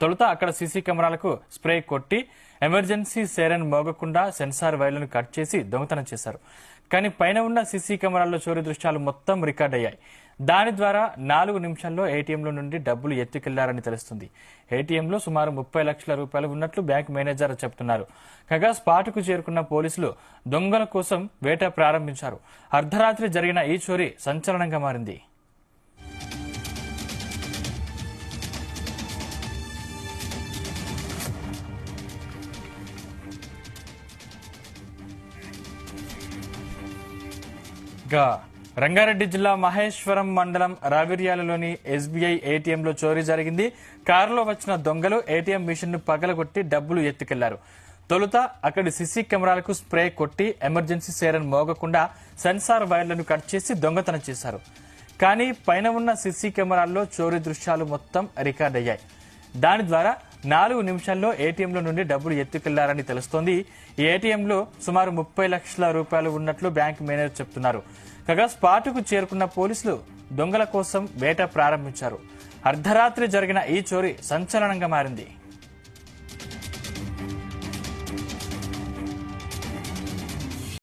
తొలుత అక్కడ సీసీ కెమెరాలకు స్ప్రే కొట్టి ఎమర్జెన్సీ సేరన్ మోగకుండా సెన్సార్ వైర్లను కట్ చేసి దొంగతనం చేశారు. కానీ పైన ఉన్న సీసీ కెమెరాల్లో చోరీ దృశ్యాలు మొత్తం రికార్డ్ అయ్యాయి. దాని ద్వారా నాలుగు నిమిషాల్లో ఏటీఎంలో నుండి డబ్బులు ఎత్తుకెళ్ళారని తెలుస్తుంది. ఏటీఎంలో సుమారు ముప్పై లక్షల రూపాయలు ఉన్నట్లు బ్యాంక్ మేనేజర్ చెప్తున్నారు. కాగా స్పాట్కు చేరుకున్న పోలీసులు దొంగల కోసం వేట ప్రారంభించారు. అర్ధరాత్రి జరిగిన ఈ చోరీ సంచలనంగా మారింది. గా రంగారెడ్డి జిల్లా మహేశ్వరం మండలం రావిర్యాలలోని ఎస్బీఐ ఏటీఎంలో చోరీ జరిగింది. కారులో వచ్చిన దొంగలు ఏటీఎం మిషన్ను పగలగొట్టి డబ్బులు ఎత్తుకెళ్ళారు. తొలుత అక్కడి సీసీ కెమెరాలకు స్ప్రే కొట్టి ఎమర్జెన్సీ సేరన్ మోగకుండా సెన్సార్ వైర్లను కట్ చేసి దొంగతనం చేశారు. కానీ పైన ఉన్న సీసీ కెమెరాల్లో చోరీ దృశ్యాలు మొత్తం రికార్డ్ అయ్యాయి దాని ద్వారా నాలుగు నిమిషాల్లో ఏటీఎంలో నుండి డబ్బులు ఎత్తుకెళ్ళారని తెలుస్తోంది. ఈ ఏటీఎంలో సుమారు ముప్పై లక్షల రూపాయలు ఉన్నట్లు బ్యాంక్ మేనేజర్ చెప్తున్నారు. కాగా స్పాటుకు చేరుకున్న పోలీసులు దొంగల కోసం వేట ప్రారంభించారు. అర్ధరాత్రి జరిగిన ఈ చోరీ సంచలనంగా మారింది.